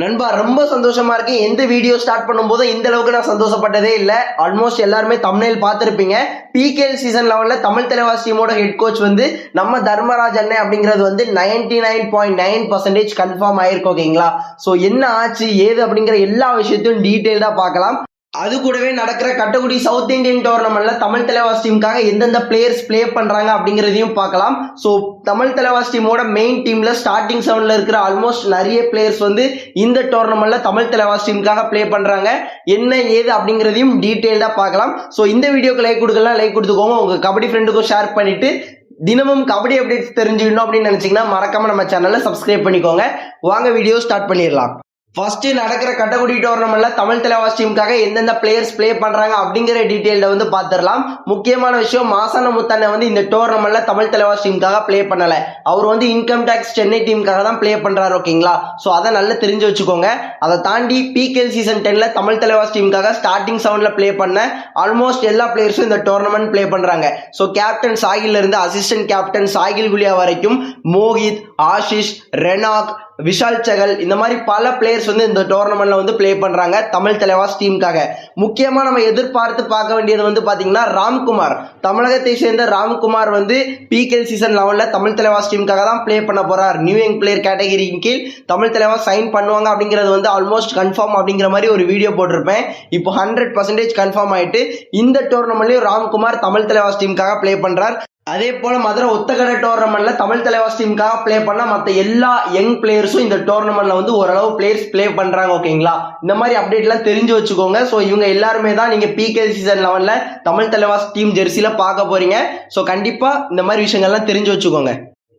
நண்பா ரொம்ப சந்தோஷமா இருக்கு. எந்த வீடியோ ஸ்டார்ட் பண்ணும்போது இந்த அளவுக்கு நான் சந்தோஷப்பட்டதே இல்லை. ஆல்மோஸ்ட் எல்லாருமே தமிழில் பார்த்துருப்பீங்க. பிகேஎல் சீசன் லெவலில் தமிழ் தலைவாஸ் டீமோட ஹெட் கோச் வந்து நம்ம தர்மராஜ் அண்ணன் அப்படிங்கிறது வந்து ninety nine point nine percentage confirm ஆயிருக்கும் ஓகேங்களா ஸோ என்ன ஆச்சு ஏது அப்படிங்கிற எல்லா விஷயத்தையும் டீட்டெயில்டாக பார்க்கலாம். அது கூடவே நடக்கிற கட்டக்குடி சவுத் இந்தியன் டோர்னமெண்ட்ல தமிழ் தலைவாஸ் டீமுக்காக எந்தெந்த பிளேயர்ஸ் ப்ளே பண்றாங்க அப்படிங்கிறதையும் பார்க்கலாம். ஸோ தமிழ் தலைவாஸ் டீமோட மெயின் டீம்ல ஸ்டார்டிங் செவன்ல இருக்கிற ஆல்மோஸ்ட் நிறைய பிளேயர்ஸ் வந்து இந்த டோர்னமெண்ட்ல தமிழ் தலைவாஸ் டீமுக்காக ப்ளே பண்றாங்க. என்ன ஏது அப்படிங்கிறதையும் டீட்டெயில்டா பார்க்கலாம். ஸோ இந்த வீடியோக்கு லைக் கொடுக்கலாம் லைக் கொடுத்துக்கோங்க. உங்க கபடி ஃப்ரெண்டுக்கும் ஷேர் பண்ணிட்டு தினமும் கபடி அப்டேட்ஸ் தெரிஞ்சுக்கணும் அப்படின்னு நினைச்சீங்கன்னா மறக்காம நம்ம சேனலை சப்ஸ்கிரைப் பண்ணிக்கோங்க. வாங்க வீடியோ ஸ்டார்ட் பண்ணிடலாம். ஃபர்ஸ்ட் நடக்கிற கட்டக்குடி டோர்னமெண்ட்ல தமிழ் தலைவாஸ் டீமுக்காக எந்தெந்த பிளேயர்ஸ் ப்ளே பண்றாங்க அப்படிங்கிற டீட்டெயில வந்து பார்த்துடலாம் முக்கியமான விஷயம் மாசான முத்தண்ணை வந்து இந்த டோர்னமெண்ட்ல தமிழ் தலைவாஸ் டீமுக்காக ப்ளே பண்ணல. அவர் வந்து இன்கம் டேக்ஸ் சென்னை டீமுக்காக தான் ப்ளே பண்றாரு ஓகேங்களா ஸோ அதை நல்லா தெரிஞ்சு வச்சுக்கோங்க. அதை தாண்டி பிகேஎல் சீசன் டென்ல தமிழ் தலைவாஸ் டீமுக்காக ஸ்டார்டிங் செவன்ல ப்ளே பண்ண ஆல்மோஸ்ட் எல்லா பிளேயர்ஸும் இந்த டோர்னமெண்ட் ப்ளே பண்றாங்க. ஸோ கேப்டன் சாகில் இருந்து அசிஸ்டன்ட் கேப்டன் சாகில் குலியா வரைக்கும் மோஹித் ஆஷிஷ் ரெனாக் விஷால் சகல் இந்த மாதிரி பல பிளேயர்ஸ் வந்து இந்த டோர்னமெண்ட்ல வந்து ப்ளே பண்றாங்க தமிழ் தலைவாஸ் டீமுக்காக முக்கியமா நம்ம எதிர்பார்த்து பார்க்க வேண்டியது வந்து பாத்தீங்கன்னா ராம்குமார். தமிழகத்தை சேர்ந்த ராம்குமார் வந்து பிகேஎல் சீசன் லெவலில் தமிழ் தலைவாஸ் டீமுக்காக தான் ப்ளே பண்ண போறார். நியூ யங் பிளேயர் கேட்டகரியின் கீழ் தமிழ் தலைவாஸ் சைன் பண்ணுவாங்க அப்படிங்கிறது வந்து ஆல்மோஸ்ட் கன்ஃபார்ம் அப்படிங்கிற மாதிரி ஒரு வீடியோ போட்டிருப்பேன். இப்போ ஹண்ட்ரட் பர்சன்டேஜ் கன்ஃபார்ம் ஆயிட்டு இந்த டோர்னமெண்ட்லயும் ராம்குமார் தமிழ் தலைவாஸ் டீமுக்காக ப்ளே பண்றார். அதே போல மதுரை ஒத்தக்கடை டோர்னமெண்ட்ல தமிழ் தலைவாஸ் டீமுக்காக ப்ளே பண்ண மற்ற எல்லா யங் பிளேயர்ஸும் இந்த டோர்னமெண்ட்ல வந்து ஓரளவு பிளேயர்ஸ் ப்ளே பண்றாங்க ஓகேங்களா இந்த மாதிரி அப்டேட்லாம் தெரிஞ்சு வச்சுக்கோங்க. ஸோ இவங்க எல்லாருமே தான் நீங்க பிகே சீசன் லெவன்ல தமிழ் தலைவாஸ் டீம் ஜெர்சியில பார்க்க போறீங்க. ஸோ கண்டிப்பா இந்த மாதிரி விஷயங்கள்லாம் தெரிஞ்சு வச்சுக்கோங்க.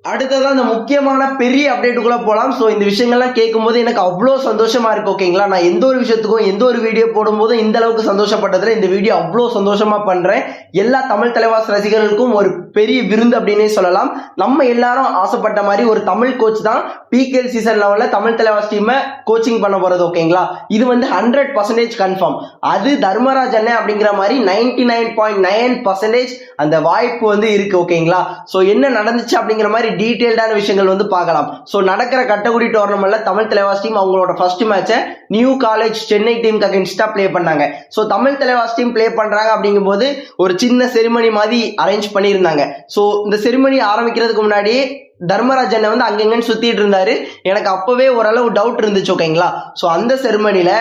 அடுத்ததான் அந்த முக்கியமான பெரிய அப்டேட்டுக்குள்ள போகலாம் ஸோ இந்த விஷயங்கள்லாம் கேட்கும்போது எனக்கு அவ்வளோ சந்தோஷமா இருக்கு ஓகேங்களா நான் எந்த ஒரு விஷயத்துக்கும் எந்த ஒரு வீடியோ போடும்போதும் இந்த அளவுக்கு சந்தோஷப்பட்டதுல இந்த வீடியோ அவ்வளோ சந்தோஷமா பண்றேன். எல்லா தமிழ் தலைவாஸ் ரசிகர்களுக்கும் ஒரு பெரிய விருந்து அப்படின்னே சொல்லலாம். நம்ம எல்லாரும் ஆசைப்பட்ட மாதிரி ஒரு தமிழ் கோச் தான் பிகேஎல் சீசன் லெவலில் தமிழ் தலைவாஸ் டீமை கோச்சிங் பண்ண போறது ஓகேங்களா இது வந்து ஹண்ட்ரட் பர்சன்டேஜ் கன்ஃபார்ம் அது தர்மராஜ் அண்ணன் அப்படிங்கிற மாதிரி ninety nine point nine percentage அந்த வாய்ப்பு வந்து இருக்கு ஓகேங்களா ஸோ என்ன நடந்துச்சு அப்படிங்கிற மாதிரி டீட்டெயில்டான விஷயங்கள் வந்து பார்க்கலாம். ஸோ நடக்கிற கட்டகுடி டோர்னமெண்ட்ல தமிழ் தலைவாஸ் டீம் அவங்களோட ஃபர்ஸ்ட் மேட்சை நியூ காலேஜ் சென்னை டீமுக்கு அகேன்ஸ்டா ப்ளே பண்ணாங்க. So Tamil Thalaivas team play பண்றாங்க அப்படிங்கும்போது ஒரு சின்ன செரிமனி மாதிரி அரேஞ்ச் பண்ணியிருந்தாங்க. ஸோ இந்த செரிமனி ஆரம்பிக்கிறதுக்கு முன்னாடி தர்மராஜ் அண்ணன் வந்து அங்கங்கன்னு சுத்திட்டு இருந்தாரு. எனக்கு அப்பவே ஓரளவு டவுட் இருந்துச்சு ஓகேங்களா ஸோ அந்த செருமனில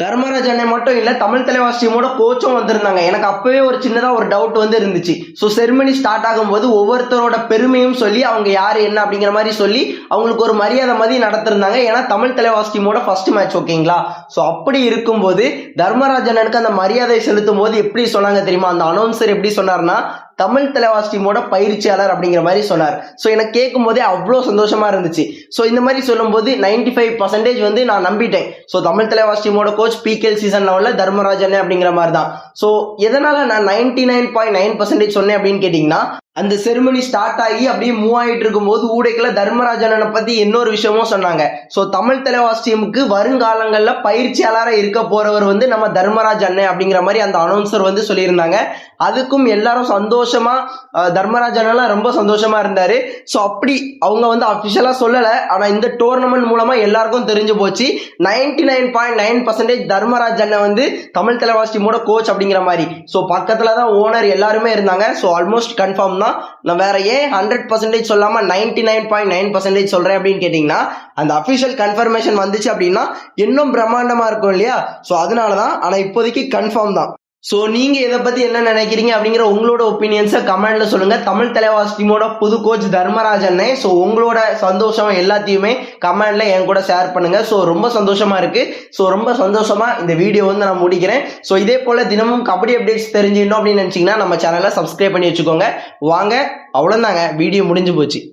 தர்மராஜ் அண்ணன் மட்டும் இல்ல தமிழ் தலைவாஸ் டீமோட கோச்சும் வந்திருந்தாங்க. எனக்கு அப்பவே ஒரு சின்னதா ஒரு டவுட் வந்து இருந்துச்சு. ஸோ செரிமனி ஸ்டார்ட் ஆகும்போது ஒவ்வொருத்தரோட பெருமையும் சொல்லி அவங்க யாரு என்ன அப்படிங்கிற மாதிரி சொல்லி அவங்களுக்கு ஒரு மரியாதை மாதிரி நடத்திருந்தாங்க. ஏன்னா தமிழ் தலைவாஸ் டீமோட ஃபர்ஸ்ட் மேட்ச் ஓகேங்களா ஸோ அப்படி இருக்கும்போது தர்மராஜ் அண்ணனுக்கு அந்த மரியாதை செலுத்தும் போது எப்படி சொன்னாங்க தெரியுமா? அந்த அனௌன்சர் எப்படி சொன்னார்னா தமிழ் தலைவாஸ் டீமோட பயிற்சியாளர் அப்படிங்கிற மாதிரி சொன்னார். ஸோ எனக்கு கேட்கும் போதே அவ்வளோ சந்தோஷமா இருந்துச்சு. ஸோ இந்த மாதிரி சொல்லும்போது நைன்டி ஃபைவ் பர்சன்டேஜ் வந்து நான் நம்பிட்டேன். ஸோ தமிழ் தலைவாஸ் டீமோட கோச் பிகேஎல் சீசன் லெவலில் தர்மராஜன் அப்படிங்கிற மாதிரி தான். ஸோ எதனால நான் ninety nine point nine percentage சொன்னேன் அப்படின்னு கேட்டிங்கன்னா அந்த செருமனி ஸ்டார்ட் ஆகி அப்படியே மூவ் ஆகிட்டு இருக்கும்போது ஊடைக்குள்ள தர்மராஜனை பத்தி இன்னொரு விஷயமும் சொன்னாங்க. ஸோ தமிழ் தலைவாஸ் டீமுக்கு வருங்காலங்களில் பயிற்சியாளராக இருக்க போறவர் வந்து நம்ம தர்மராஜ் அண்ணன் அப்படிங்கிற மாதிரி அந்த அனௌன்சர் வந்து சொல்லியிருந்தாங்க. அதுக்கும் எல்லாரும் சந்தோஷமா தர்மராஜ் அண்ணெல்லாம் ரொம்ப சந்தோஷமா இருந்தாரு. ஸோ அப்படி அவங்க வந்து அஃபிஷியலாக சொல்லலை. ஆனால் இந்த டோர்னமெண்ட் மூலமா எல்லாருக்கும் தெரிஞ்சு போச்சு. Ninety nine point nine percentage Dharmaraj அண்ணன் வந்து தமிழ் தலைவாஸ் டீமோட கோச் அப்படிங்கிற மாதிரி. ஸோ பக்கத்தில் தான் ஓனர் எல்லாருமே இருந்தாங்க. ஸோ ஆல்மோஸ்ட் கன்ஃபார்ம் தான் நான் வேற ஏன் ஹண்ட்ரட் பர்சன்டேஜ் சொல்லாம ninety nine point nine percentage சொல்றேன் அப்படின்னு கேட்டீங்கன்னா அந்த அஃபிஷியல் கன்ஃபர்மேஷன் வந்துச்சு அப்படின்னா இன்னும் பிரம்மாண்டமா இருக்கும் இல்லையா? ஸோ அதனால தான் ஆனால் இப்போதைக்கு கன்ஃபார்ம் தான். ஸோ நீங்க இதை பத்தி என்ன நினைக்கிறீங்க அப்படிங்கிற உங்களோட ஒப்பீனியன்ஸை கமெண்ட்ல சொல்லுங்க. தமிழ் தலைவாஸ் டீமோட புது கோச் தர்மராஜ் ஸோ உங்களோட சந்தோஷம் எல்லாத்தையுமே கமெண்ட்ல என் கூட ஷேர் பண்ணுங்க. ஸோ ரொம்ப சந்தோஷமா இருக்கு. ஸோ ரொம்ப சந்தோஷமா இந்த வீடியோ வந்து நான் முடிக்கிறேன். ஸோ இதே போல தினமும் கபடி அப்டேட்ஸ் தெரிஞ்சுக்கணும் அப்படின்னு நினைச்சீங்கன்னா நம்ம சேனலை சப்ஸ்கிரைப் பண்ணி வச்சுக்கோங்க. வாங்க அவ்வளோதாங்க வீடியோ முடிஞ்சு போச்சு.